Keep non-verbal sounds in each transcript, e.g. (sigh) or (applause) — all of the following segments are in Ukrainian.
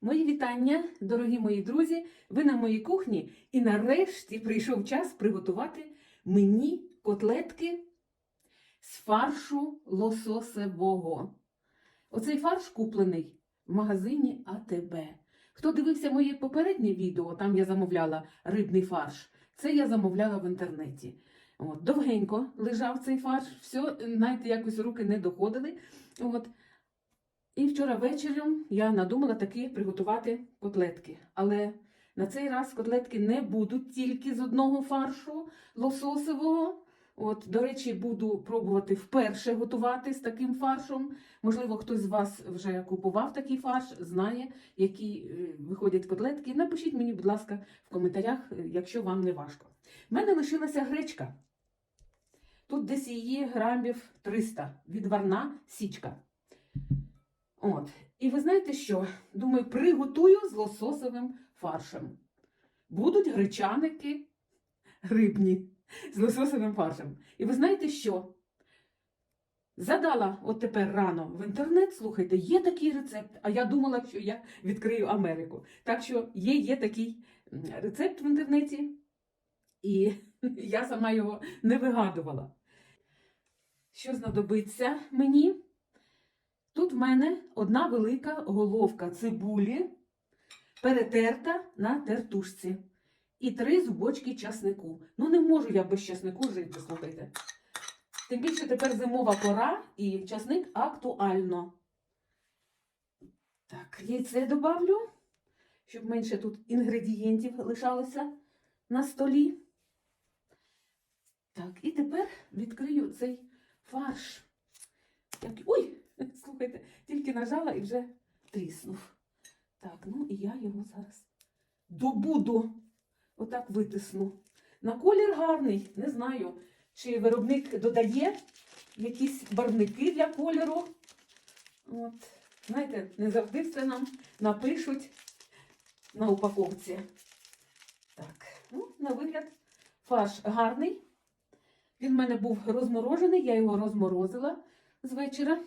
Мої вітання, дорогі мої друзі. Ви на моїй кухні, і нарешті прийшов час приготувати мені котлетки з фаршу лососевого. Оцей фарш куплений в магазині АТБ. Хто дивився моє попереднє відео, там я замовляла рибний фарш. Це я замовляла в інтернеті. От, довгенько лежав цей фарш, все, знаєте, якось руки не доходили. От. І вчора вечором я надумала таки приготувати котлетки. Але на цей раз котлетки не будуть тільки з одного фаршу лососового. От, до речі, буду пробувати вперше готувати з таким фаршом. Можливо, хтось з вас вже купував такий фарш, знає, які е, виходять котлетки. Напишіть мені, будь ласка, в коментарях, е, якщо вам не важко. У мене лишилася гречка. Тут десь її грамів 300, відварна січка. От. І ви знаєте що? Думаю, приготую з лососовим фаршем. Будуть гречаники рибні з лососовим фаршем. І ви знаєте що? Задала от тепер рано в інтернет, слухайте, є такий рецепт, а я думала, що я відкрию Америку. Так що є, є такий рецепт в інтернеті, і (laughs) я сама його не вигадувала. Що знадобиться мені? Тут в мене одна велика головка цибулі, перетерта на тертушці. І три зубочки часнику. Ну, не можу я без часнику жити, слухайте. Тим більше тепер зимова пора і часник актуально. Так, яйце добавлю, щоб менше тут інгредієнтів лишалося на столі. Так, і тепер відкрию цей фарш. Ой! (laughs) Слухайте, тільки нажала і вже тріснув. Так, ну і я його зараз добуду. Отак витисну. На колір гарний, не знаю, чи виробник додає якісь барвники для кольору. От. Знаєте, не завжди все нам напишуть на упаковці. Так, ну, на вигляд фарш гарний. Він в мене був розморожений, я його розморозила з вечора.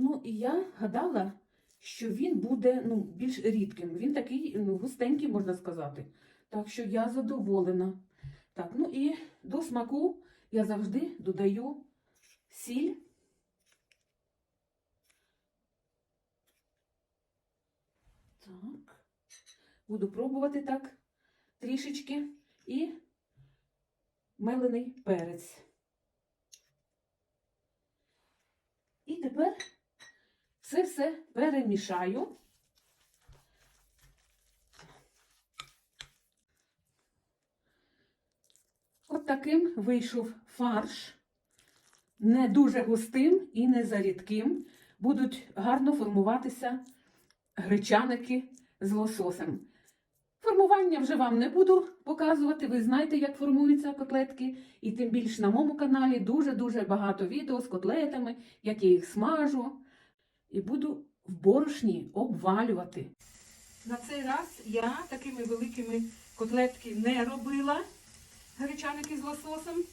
Ну, і я гадала, що він буде ну, більш рідким. Він такий ну, густенький, можна сказати. Так що я задоволена. Так, ну і до смаку я завжди додаю сіль. Так. Буду пробувати так трішечки. І мелений перець. І тепер це все перемішаю. От таким вийшов фарш. Не дуже густим і не зарідким. Будуть гарно формуватися гречаники з лососем. Формування вже вам не буду показувати. Ви знаєте, як формуються котлетки. І тим більше на моєму каналі дуже-дуже багато відео з котлетами, як я їх смажу. І буду в борошні обвалювати. На цей раз я такими великими котлетки не робила. Гречаники з лососом.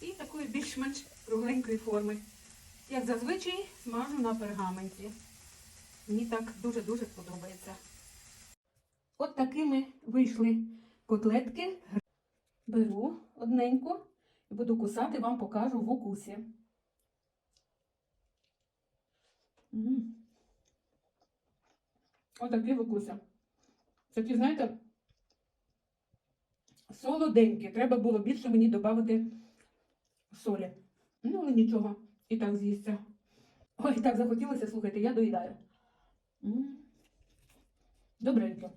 І такої більш-менш кругленької форми. Як зазвичай смажу на пергаменті. Мені так дуже-дуже подобається. От такими вийшли котлетки. Беру одненько і буду кусати, вам покажу в укусі. Отакі в укусі. Такі, знаєте, солоденькі. Треба було більше мені додати солі. Ну, але нічого. І так з'їсться. Ой, так захотілося, слухайте, я доїдаю. Добренько.